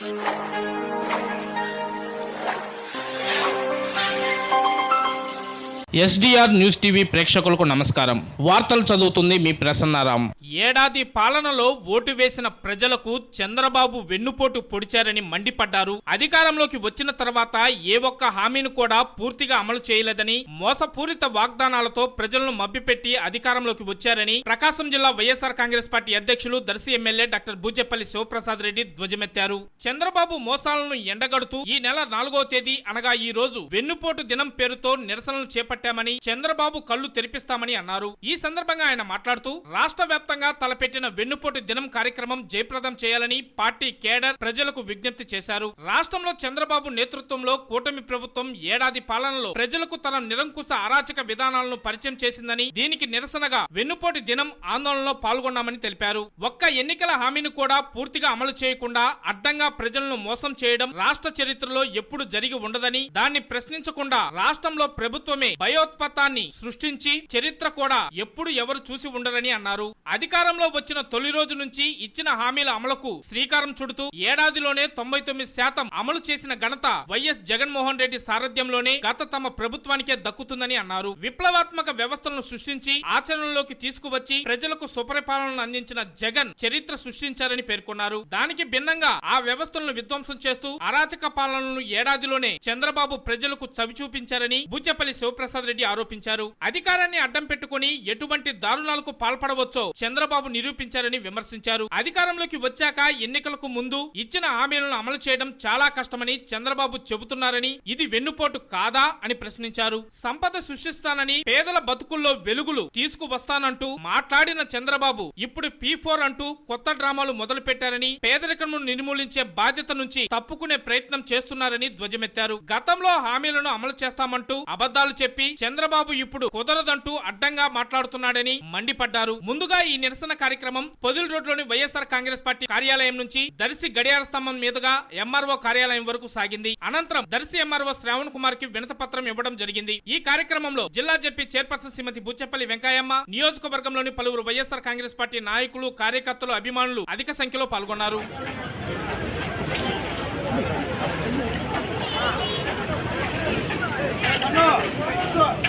Música SDR news TV ప్రేక్షకులకు నమస్కారం. వార్తలు చదువుతుంది మీ ప్రసన్నారాం. ఏడాది పాలనలో ఓటు వేసిన ప్రజలకు చంద్రబాబు వెన్నుపోటు పొడిచారని మండిపడ్డారు. అధికారంలోకి వచ్చిన తర్వాత ఏ ఒక్క హామీని కూడా పూర్తిగా అమలు చేయలేదని మోసపూరిత వాగ్దానాలతో ప్రజలను మభ్యపెట్టి అధికారంలోకి వచ్చారని ప్రకాశం జిల్లా వైఎస్ఆర్ కాంగ్రెస్ పార్టీ అధ్యక్షులు దర్శి ఎమ్మెల్యే డాక్టర్ బూజెపల్లి శివప్రసాద్ రెడ్డి ధ్వజమెత్తారు. చంద్రబాబు మోసాలను ఎండగడుతూ ఈ నెల నాలుగో తేదీ అనగా ఈ రోజు వెన్నుపోటు దినం పేరుతో నిరసనలు చేపట్టామని చంద్రబాబు కళ్ళు తెరిపిస్తామని అన్నారు. ఈ సందర్భంగా ఆయన మాట్లాడుతూ రాష్ట్ర వ్యాప్తంగా తలపెట్టిన వెన్నుపోటు దినం కార్యక్రమం జయప్రదం చేయాలని పార్టీ కేడర్ ప్రజలకు విజ్ఞప్తి చేశారు. రాష్ట్రంలో చంద్రబాబు నేతృత్వంలో కూటమి ప్రభుత్వం ఏడాది పాలనలో ప్రజలకు తన నిరంకుశ అరాచక విధానాలను పరిచయం చేసిందని దీనికి నిరసనగా వెన్నుపోటు దినం ఆందోళనలో పాల్గొన్నామని తెలిపారు. ఒక్క ఎన్నికల హామీని కూడా పూర్తిగా అమలు చేయకుండా అడ్డంగా ప్రజలను మోసం చేయడం రాష్ట్ర చరిత్రలో ఎప్పుడు జరిగి ఉండదని దాన్ని ప్రశ్నించకుండా రాష్ట్రంలో ప్రభుత్వమే భయోత్పత్తాన్ని సృష్టించి చరిత్ర కూడా ఎప్పుడు ఎవరు చూసి ఉండరని అన్నారు. అధికారంలో వచ్చిన తొలి రోజు నుంచి ఇచ్చిన హామీల అమలుకు శ్రీకారం చుడుతూ ఏడాదిలోనే తొంభై తొమ్మిది శాతం అమలు చేసిన ఘనత వైఎస్ జగన్మోహన్ రెడ్డి సారథ్యంలోనే గత తమ ప్రభుత్వానికే దక్కుతుందని అన్నారు. విప్లవాత్మక వ్యవస్థలను సృష్టించి ఆచరణలోకి తీసుకువచ్చి ప్రజలకు సుపరిపాలనను అందించిన జగన్ చరిత్ర సృష్టించారని పేర్కొన్నారు. దానికి భిన్నంగా ఆ వ్యవస్థలను విధ్వంసం చేస్తూ అరాచక పాలనను ఏడాదిలోనే చంద్రబాబు ప్రజలకు చవి చూపించారని బుచ్చపల్లి శివప్రసాద్ రెడ్డి ఆరోపించారు. అధికారాన్ని అడ్డం పెట్టుకుని ఎటువంటి దారుణాలకు పాల్పడవచ్చో చంద్రబాబు నిరూపించారని విమర్శించారు. అధికారంలోకి వచ్చాక ఎన్నికలకు ముందు ఇచ్చిన హామీలను అమలు చేయడం చాలా కష్టమని చంద్రబాబు చెబుతున్నారని ఇది వెన్నుపోటు కాదా అని ప్రశ్నించారు. సంపద సృష్టిస్తానని పేదల బతుకుల్లో వెలుగులు తీసుకువస్తానంటూ మాట్లాడిన చంద్రబాబు ఇప్పుడు పీ ఫోర్ అంటూ కొత్త డ్రామాలు మొదలు పెట్టారని పేదరికం నిర్మూలించే బాధ్యత నుంచి తప్పుకునే ప్రయత్నం చేస్తున్నారని ధ్వజమెత్తారు. గతంలో హామీలను అమలు చేస్తామంటూ అబద్దాలు చెప్పి చంద్రబాబు ఇప్పుడు కుదరదంటూ అడ్డంగా మాట్లాడుతున్నాడని మండిపడ్డారు. ముందుగా ఈ నిరసన కార్యక్రమం పొదిల్ రోడ్లోని వైఎస్ఆర్ కాంగ్రెస్ పార్టీ కార్యాలయం నుంచి దర్శి గడియార స్తంభం మీదుగా ఎంఆర్ఓ కార్యాలయం వరకు సాగింది. అనంతరం దర్శి ఎంఆర్ఓ శ్రావణ్ కుమార్కి వినతపత్రం ఇవ్వడం జరిగింది. ఈ కార్యక్రమంలో జిల్లా జడ్పీ చైర్పర్సన్ శ్రీమతి బుచ్చపల్లి వెంకయ్యమ్మ నియోజకవర్గంలోని పలువురు వైఎస్ఆర్ కాంగ్రెస్ పార్టీ నాయకులు కార్యకర్తలు అభిమానులు అధిక సంఖ్యలో పాల్గొన్నారు. పొడిచాడు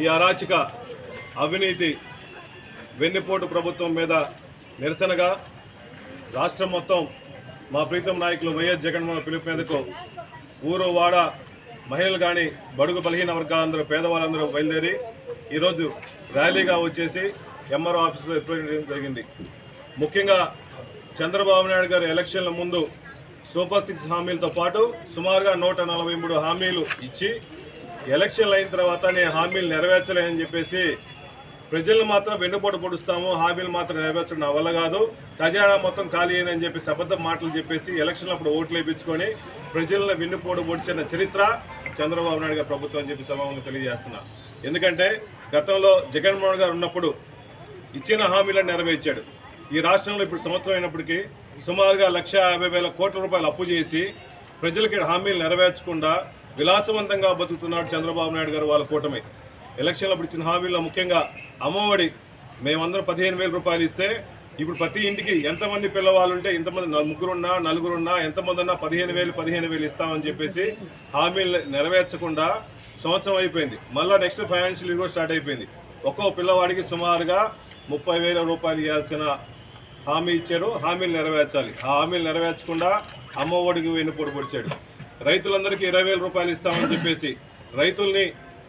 ఈ అరాచక అవినీతి వెన్నుపోటు ప్రభుత్వం మీద నిరసనగా రాష్ట్రం మొత్తం మా ప్రీతం నాయకులు వైఎస్ జగన్మోహన్ పిలుపు మీదకు ఊరు వాడ మహిళలు కానీ బడుగు బలహీన వర్గాలందరూ పేదవాళ్ళందరూ బయలుదేరి ఈరోజు ర్యాలీగా వచ్చేసి ఎంఆర్ఓ ఆఫీసులో రిప్రజెంట్ జరిగింది. ముఖ్యంగా చంద్రబాబు నాయుడు గారు ఎలక్షన్ల ముందు సూపర్ సిక్స్ హామీలతో పాటు సుమారుగా నూట నలభై మూడు హామీలు ఇచ్చి ఎలక్షన్లు అయిన తర్వాత నేను హామీలు నెరవేర్చలేని చెప్పేసి ప్రజలను మాత్రం వెన్నుపోటు పొడుస్తాము. హామీలు మాత్రం నెరవేర్చడం నా వల్ల కాదు. ఖజానా మొత్తం ఖాళీ అని చెప్పేసి అబద్ధం మాటలు చెప్పేసి ఎలక్షన్లు అప్పుడు ఓట్లు వేయించుకొని ప్రజలను వెన్నుపోటు పొడిచిన చరిత్ర చంద్రబాబు నాయుడు గారి ప్రభుత్వం అని చెప్పి సభలో తెలియజేస్తున్నా. ఎందుకంటే గతంలో జగన్మోహన్ గారు ఉన్నప్పుడు ఇచ్చిన హామీలను నెరవేర్చాడు. ఈ రాష్ట్రంలో ఇప్పుడు సంవత్సరం అయినప్పటికీ సుమారుగా లక్ష యాభై వేల కోట్ల రూపాయలు అప్పు చేసి ప్రజలకి హామీలు నెరవేర్చకుండా విలాసవంతంగా బతుకుతున్నాడు చంద్రబాబు నాయుడు గారు వాళ్ళ కూటమి. ఎలక్షన్లప్పుడు ఇచ్చిన హామీల్లో ముఖ్యంగా అమ్మఒడి మేమందరం పదిహేను వేల రూపాయలు ఇస్తే ఇప్పుడు ప్రతి ఇంటికి ఎంతమంది పిల్లవాళ్ళు ఉంటే ఇంతమంది నలు- ముగ్గురున్నా నలుగురున్నా ఎంతమంది ఉన్నా పదిహేను వేలు పదిహేను వేలు ఇస్తామని చెప్పేసి హామీలు నెరవేర్చకుండా సంవత్సరం అయిపోయింది. మళ్ళీ నెక్స్ట్ ఫైనాన్షియల్ ఇయర్ స్టార్ట్ అయిపోయింది. ఒక్కో పిల్లవాడికి సుమారుగా ముప్పై వేల రూపాయలు ఇవ్వాల్సిన హామీ ఇచ్చారు. హామీలు నెరవేర్చాలి. ఆ హామీలు నెరవేర్చకుండా అమ్మ ఒడికి వెన్నుపోటు పొడిచాడు. రైతులందరికీ ఇరవై వేల రూపాయలు ఇస్తామని చెప్పేసి రైతుల్ని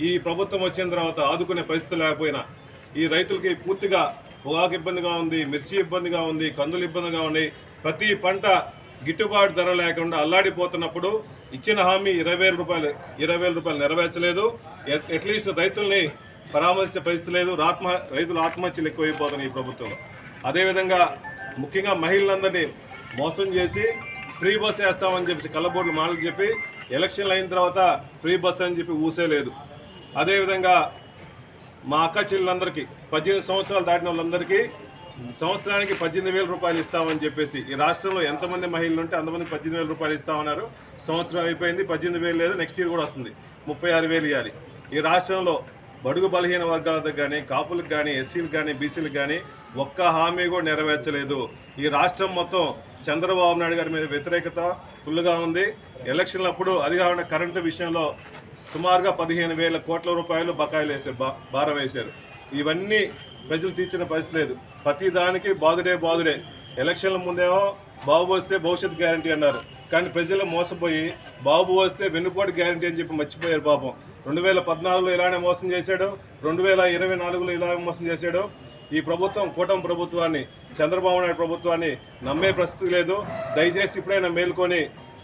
ఈ ప్రభుత్వం వచ్చిన తర్వాత ఆదుకునే పరిస్థితి లేకపోయినా ఈ రైతులకి పూర్తిగా పొగాకు ఇబ్బందిగా ఉంది మిర్చి ఇబ్బందిగా ఉంది కందులు ఇబ్బందిగా ఉన్నాయి ప్రతి పంట గిట్టుబాటు ధర లేకుండా అల్లాడిపోతున్నప్పుడు ఇచ్చిన హామీ ఇరవై వేల రూపాయలు ఇరవై వేల రూపాయలు నెరవేర్చలేదు. అట్లీస్ట్ రైతుల్ని పరామర్శించే పరిస్థితి లేదు. ఆత్మ రైతుల ఆత్మహత్యలు ఎక్కువైపోతున్నాయి ఈ ప్రభుత్వంలో. అదేవిధంగా ముఖ్యంగా మహిళలందరినీ మోసం చేసి ఫ్రీ బస్ వేస్తామని చెప్పి కళ్ళబోర్డులు మాటలు చెప్పి ఎలక్షన్లు అయిన తర్వాత ఫ్రీ బస్ అని చెప్పి ఊసేలేదు. అదేవిధంగా మా అక్క చెల్లెలందరికీ పద్దెనిమిది సంవత్సరాలు దాటిన వాళ్ళందరికీ సంవత్సరానికి పద్దెనిమిది వేల రూపాయలు ఇస్తామని చెప్పేసి ఈ రాష్ట్రంలో ఎంతమంది మహిళలు ఉంటే అంతమంది పద్దెనిమిది వేల రూపాయలు ఇస్తామన్నారు. సంవత్సరం అయిపోయింది పద్దెనిమిది వేలు లేదు నెక్స్ట్ ఇయర్ కూడా వస్తుంది. ముప్పై ఆరు వేలు ఇవ్వాలి. ఈ రాష్ట్రంలో బడుగు బలహీన వర్గాలకు కానీ కాపులకు కానీ ఎస్సీలకు కానీ బీసీలకు కానీ ఒక్క హామీ కూడా నెరవేర్చలేదు. ఈ రాష్ట్రం మొత్తం చంద్రబాబు నాయుడు గారి మీద వ్యతిరేకత ఫుల్గా ఉంది. ఎలక్షన్లప్పుడు అది కాకుండా కరెంటు విషయంలో సుమారుగా పదిహేను వేల కోట్ల రూపాయలు బకాయిలు వేశారు బా భారం వేశారు. ఇవన్నీ ప్రజలు తీర్చిన పరిస్థితి లేదు. ప్రతి దానికి బాధుడే బాధుడే. ఎలక్షన్ల ముందేమో బాబు వస్తే భవిష్యత్ గ్యారంటీ అన్నారు. కానీ ప్రజలు మోసపోయి బాబు వస్తే వెన్నుపోటు గ్యారంటీ అని చెప్పి మర్చిపోయారు పాపం. రెండు వేల పద్నాలుగులో ఇలానే మోసం చేశాడు రెండు వేల ఇరవై నాలుగులో ఇలానే మోసం చేశాడు. ఈ ప్రభుత్వం కూటమి ప్రభుత్వాన్ని చంద్రబాబు నాయుడు ప్రభుత్వాన్ని నమ్మే పరిస్థితి లేదు. దయచేసి ఇప్పుడైనా మేల్కొని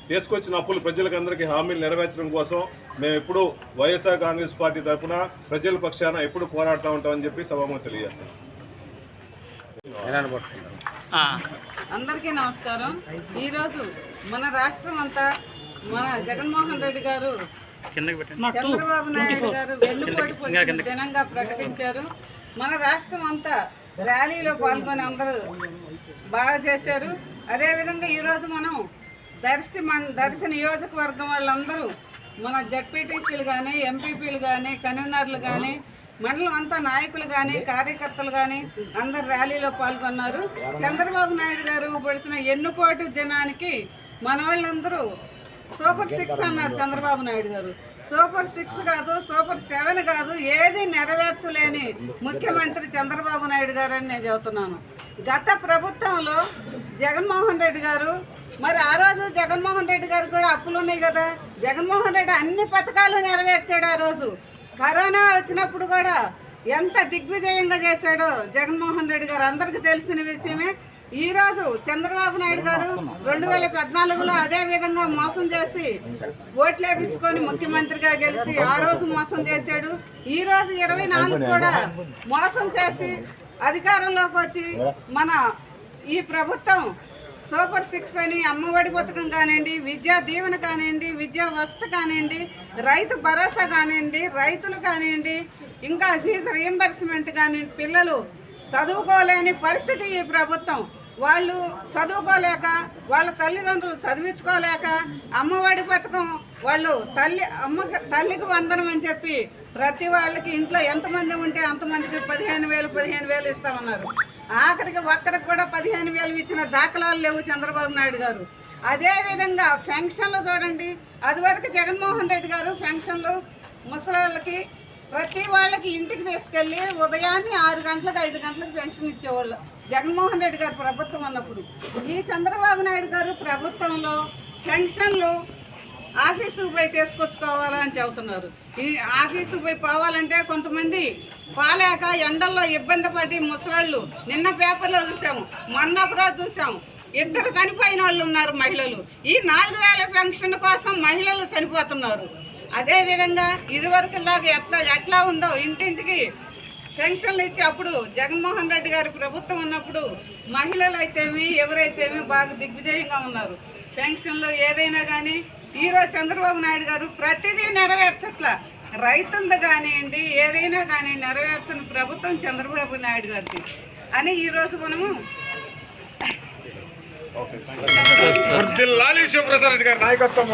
తీసుకొచ్చిన అప్పులు ప్రజలకు అందరికీ హామీలు నెరవేర్చడం కోసం మేము ఎప్పుడు వైఎస్ఆర్ కాంగ్రెస్ పార్టీ తరఫున ప్రజల పక్షాన ఎప్పుడు పోరాడుతూ ఉంటామని చెప్పి సభాముఖం తెలియజేస్తాం అందరికీ నమస్కారం. ఈరోజు మన రాష్ట్రం అంతా మన జగన్మోహన్ రెడ్డి గారు చంద్రబాబు నాయుడు గారు వెన్నుపోటు దినంగా ప్రకటించారు. మన రాష్ట్రం అంతా ర్యాలీలో పాల్గొని అందరూ బాగా చేశారు. అదేవిధంగా ఈరోజు మనం దర్శి మన దర్శి నియోజకవర్గం వాళ్ళందరూ మన జడ్పీటీసీలు కానీ ఎంపీపీలు కానీ కన్వీనర్లు కానీ మండలం అంతా నాయకులు కానీ కార్యకర్తలు కానీ అందరు ర్యాలీలో పాల్గొన్నారు. చంద్రబాబు నాయుడు గారు పడిసిన ఎన్నుపోటు దినానికి మన వాళ్ళందరూ సూపర్ సిక్స్ అన్నారు చంద్రబాబు నాయుడు గారు. సూపర్ సిక్స్ కాదు సూపర్ సెవెన్ కాదు ఏది నెరవేర్చలేని ముఖ్యమంత్రి చంద్రబాబు నాయుడు గారు అని నేను చెబుతున్నాను. గత ప్రభుత్వంలో జగన్మోహన్ రెడ్డి గారు మరి ఆ రోజు జగన్మోహన్ రెడ్డి గారు కూడా అప్పులు ఉన్నాయి కదా. జగన్మోహన్ రెడ్డి అన్ని పథకాలు నెరవేర్చాడు ఆ రోజు. కరోనా వచ్చినప్పుడు కూడా ఎంత దిగ్విజయంగా చేశాడో జగన్మోహన్ రెడ్డి గారు. అందరికీ తెలిసిన విషయమే ఈ రోజు చంద్రబాబు నాయుడు గారు రెండు వేల పద్నాలుగులో అదే విధంగా మోసం చేసి ఓట్లు వేపించుకొని ముఖ్యమంత్రిగా గెలిచి ఆ రోజు మోసం చేశాడు. ఈ రోజు ఇరవై నాలుగు కూడా మోసం చేసి అధికారంలోకి వచ్చి మన ఈ ప్రభుత్వం సూపర్ సిక్స్ అని అమ్మఒడి పథకం కానివ్వండి విద్యా దీవెన కానివ్వండి విద్యా వసతి కానివ్వండి రైతు భరోసా కానివ్వండి రైతులు కానివ్వండి ఇంకా ఫీజు రీఎంబర్స్మెంట్ కానివ్వండి పిల్లలు చదువుకోలేని పరిస్థితి ఈ ప్రభుత్వం వాళ్ళు చదువుకోలేక వాళ్ళ తల్లిదండ్రులు చదివించుకోలేక అమ్మఒడి పథకం వాళ్ళు తల్లి అమ్మకి తల్లికి వందనం అని చెప్పి ప్రతి వాళ్ళకి ఇంట్లో ఎంతమంది ఉంటే అంతమందికి పదిహేను వేలు పదిహేను వేలు ఇస్తామన్నారు. ఆఖరికి ఒక్కరికి కూడా పదిహేను వేలు ఇచ్చిన దాఖలాలు లేవు చంద్రబాబు నాయుడు గారు. అదేవిధంగా ఫెన్షన్లు చూడండి. అదివరకు జగన్మోహన్ రెడ్డి గారు ఫెన్షన్లు ముసలాళ్ళకి ప్రతి వాళ్ళకి ఇంటికి తీసుకెళ్ళి ఉదయాన్నే ఆరు గంటలకు ఐదు గంటలకు పెన్షన్ ఇచ్చేవాళ్ళు. జగన్మోహన్ రెడ్డి గారు ప్రభుత్వం అన్నప్పుడు ఈ చంద్రబాబు నాయుడు గారు ప్రభుత్వంలో పెన్షన్లు ఆఫీసుకు పోయి తీసుకొచ్చుకోవాలని చెబుతున్నారు. ఈ ఆఫీసుకు పోయి పోవాలంటే కొంతమంది పోలేక ఎండల్లో ఇబ్బంది పడి ముసలాళ్ళు నిన్న పేపర్లో చూసాము మొన్న ఒకరోజు చూసాము ఇద్దరు చనిపోయిన వాళ్ళు ఉన్నారు మహిళలు. ఈ నాలుగు వేల పెన్షన్ కోసం మహిళలు చనిపోతున్నారు. అదేవిధంగా ఇదివరకులాగా ఎట్లా ఎట్లా ఉందో ఇంటింటికి పెన్షన్లు ఇచ్చి అప్పుడు జగన్మోహన్ రెడ్డి గారి ప్రభుత్వం ఉన్నప్పుడు మహిళలు అయితేమి ఎవరైతేమి బాగా దిగ్విజయంగా ఉన్నారు. పెన్షన్లు ఏదైనా కానీ ఈరోజు చంద్రబాబు నాయుడు గారు ప్రతిదీ నెరవేర్చట్ల. రైతులది కానివ్వండి ఏదైనా కానీ నెరవేర్చని ప్రభుత్వం చంద్రబాబు నాయుడు గారికి అని ఈరోజు మనము గారి నాయకత్వం.